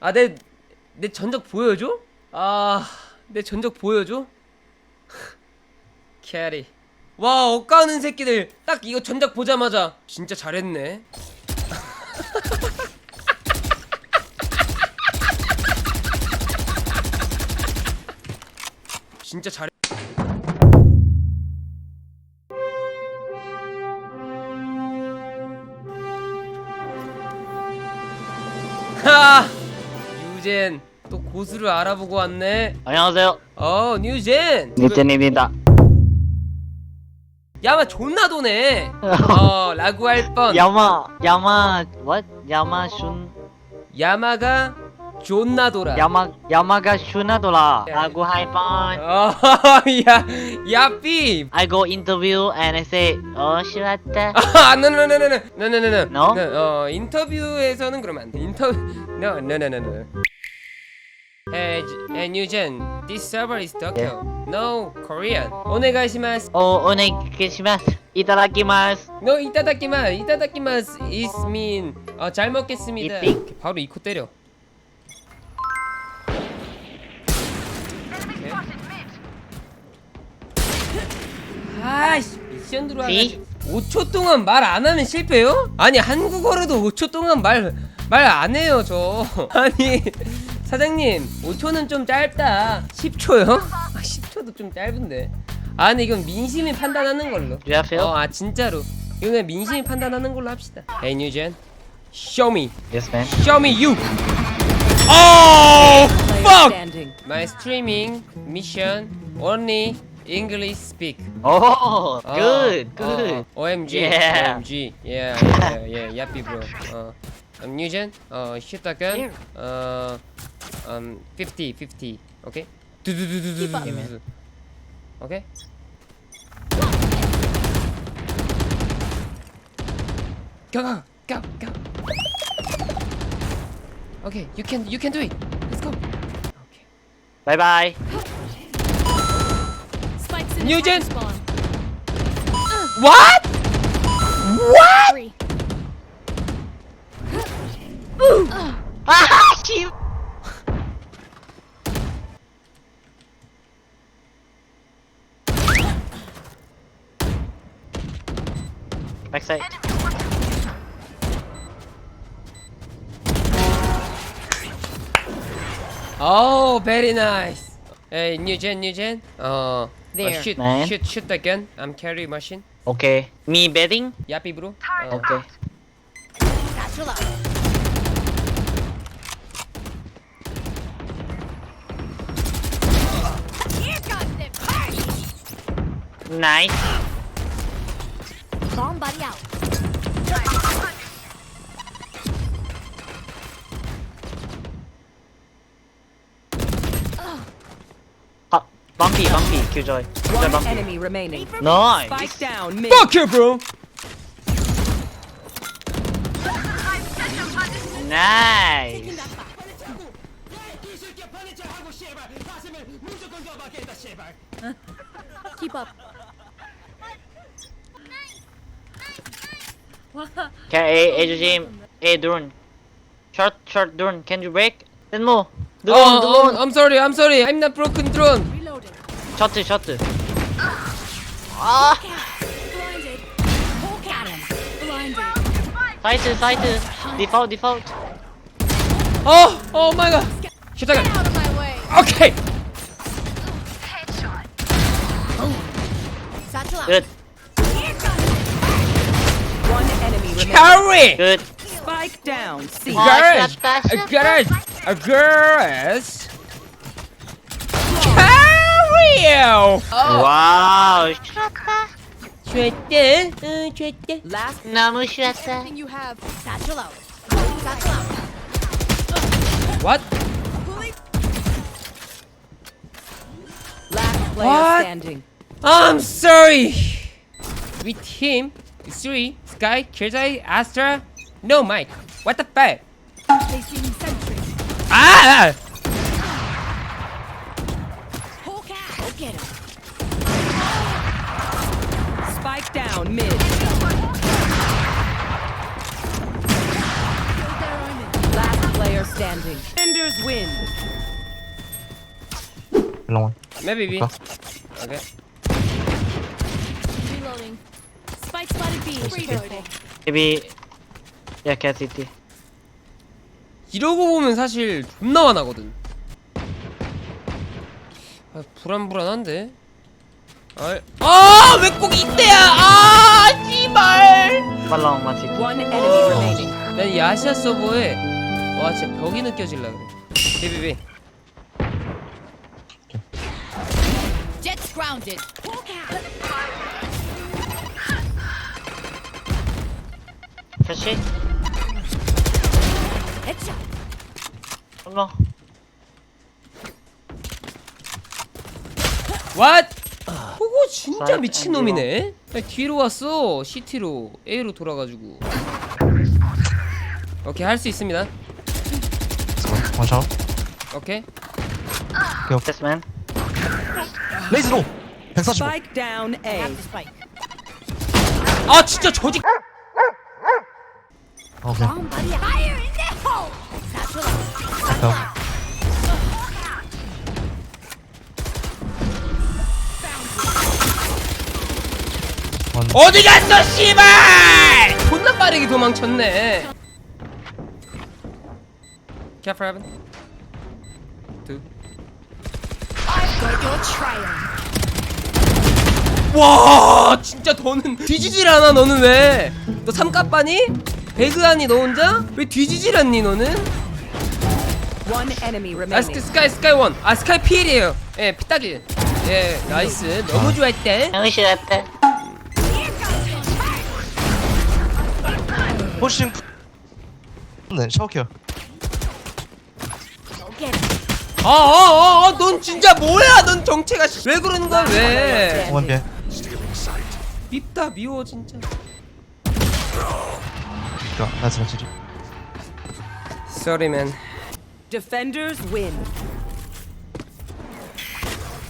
아, 내, 내 전적 보여줘? 아, 내 전적 보여줘? 캐리. 와, 엇가는 새끼들. 딱 이거 전작 보자마자. 진짜 잘했네. 진짜 잘해. 유젠 또 고수를 알아보고 왔네. 안녕하세요. 어, 뉴젠. 니트입니다. 야마 존나 도네. 어, 라고 할 뻔. 야마 야마 what? 야마슌 야마가 존나 돌아. 야마 야마가 슈나도라라고 할 뻔. 어, 야, 야 삐. I go interview and I say 어 싫었다. 아, 노노노노노, 노노노노. No? 어, 인터뷰에서는 그러면 안 돼. 인터뷰, no, no, no, no, no. Hey, hey, Newgen, this server is Tokyo. No, Korean. 오네가시마스. 어 오늘 계시마스 이따다키마스. No, 이따다키마, 이따다키마스 is mean. 어, 잘 먹겠습니다. 이삥. 바로 이코 때려. 미션 들어와가지고 5초 동안 말 안 하면 실패요? 아니 한국어로도 5초 동안 말 말 안 해요 저. 아니 사장님 5초는 좀 짧다. 10초요? 아 10초도 좀 짧은데. 아니 이건 민심이 판단하는 걸로. 안녕하세요. 어, 아 진짜로 이거 그냥 민심이 판단하는 걸로 합시다. Hey 뉴젠, show me, Yes man. show me you. Oh fuck! My streaming mission only English speak. Oh, good, oh, good. Oh, ah. OMG. Yeah. OMG. Yeah, yeah, yeah. Yappy bro. Uh, um, I'm Nugent. Uh, Shitaken. Uh, um, 50, 50. Okay. Okay. Go, go, go, go. Okay, you can, you can do it. Let's go. Okay. Bye bye. Spikes in Nugent! spawn. What? What? Three. 아 씨. Backside. Oh, very nice. Hey, new gen, new gen. Uh, uh, There. shoot, Man. shoot, shoot the gun. I'm carry machine. Okay. Me betting? Yappy bro. Uh, Okay. Satchel out. Here comes the party. Nice. Bomb buddy out. Bomb B, bomb B, Killjoy. Killjoy One bomb B. enemy remaining. Nice! Spike down mid. Fuck you, bro! Nice! Keep up. Can A, A, Jim, A, Durun. Short, short, Durun. Can you break? Then Mo. Durun, Oh, Durun. oh, I'm sorry, I'm sorry. I'm not broken drone. Reloading. Short, short. 아, Blinded. Poke at him. Blinded. 사이트, 사이트. Default, default. Oh, oh my god. Shoot the gun. Out of my way. Okay. Satchel out. Good, Here comes One enemy remaining. Carry. good. Spike down C. Oh, Garage. shut Uh, you! Wow. What? What? I'm sorry. With him, three, Sky, Kirzai, Astra, no Mike. What the fuck? Ah! Mid. Last player standing. And Defenders win. 롱원 Maybe B. Okay. Reloading. Spike spotted B. Reloading. Maybe. Yeah, cat city. 이러고 보면 사실 존나 화나거든. 아, 불안불안한데. 아, 왜 꼭 이때야? 아, 씨발. One long, one enemy remaining. 난이 아시아 서버에 와 진짜 벽이 느껴질라 그래. 비비비. Jets grounded. Flashy. Headshot. One more. What? 그거 진짜 사이드 미친 놈이네. 아니, 뒤로 왔어. CT로 A로 돌아가지고. 오케이 할 수 있습니다. 원샷 오케이. Yes, man. 레이즈로 145 Spike down A. Have the spike. 아 진짜 저지. 오케이 Bomb buddy. Fire in the hole. What 어디 갔어 씨발! 존나 빠르게 도망쳤네. Careful, Evan. Two. 와 진짜 너는 뒤지질 않아 너는 왜? 너 삼갑바니? 배그하니 너 혼자? 왜 뒤지질 않니 너는? One enemy 아 스카, remaining. 스카이 스카이 원. 아 스카이 필이에요. 예 피딱이. 예 나이스. 너무 좋아했대. English at that. 포싱 네 샤워케어 Go get it. 아아아넌 진짜 뭐야? 넌 정체가 씨- 왜 그러는 거야 왜? 원비에 밉다 미워 진짜. 나이스 나이스 Sorry man. Defenders win.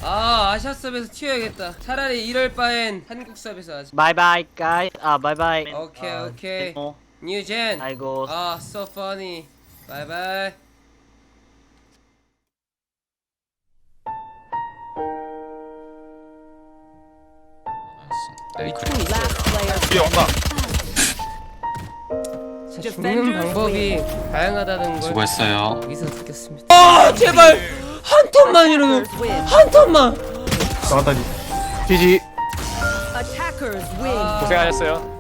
아 아시아 서비스 튀어야겠다. 차라리 이럴 바엔 한국 서비스 하지. Bye bye, guys. Ah, bye bye. Okay, Uh, okay. 뉴젠. I go. 아 so funny. Bye bye. Last player. 뒤에 온다 자, 죽는 방법이 다양하다는 걸 수고했어요. 여기서 느꼈습니다. 아 제발 한 턴만이라도. 한 턴만. 나왔다니. GG. Attackers win. 아, 고생하셨어요.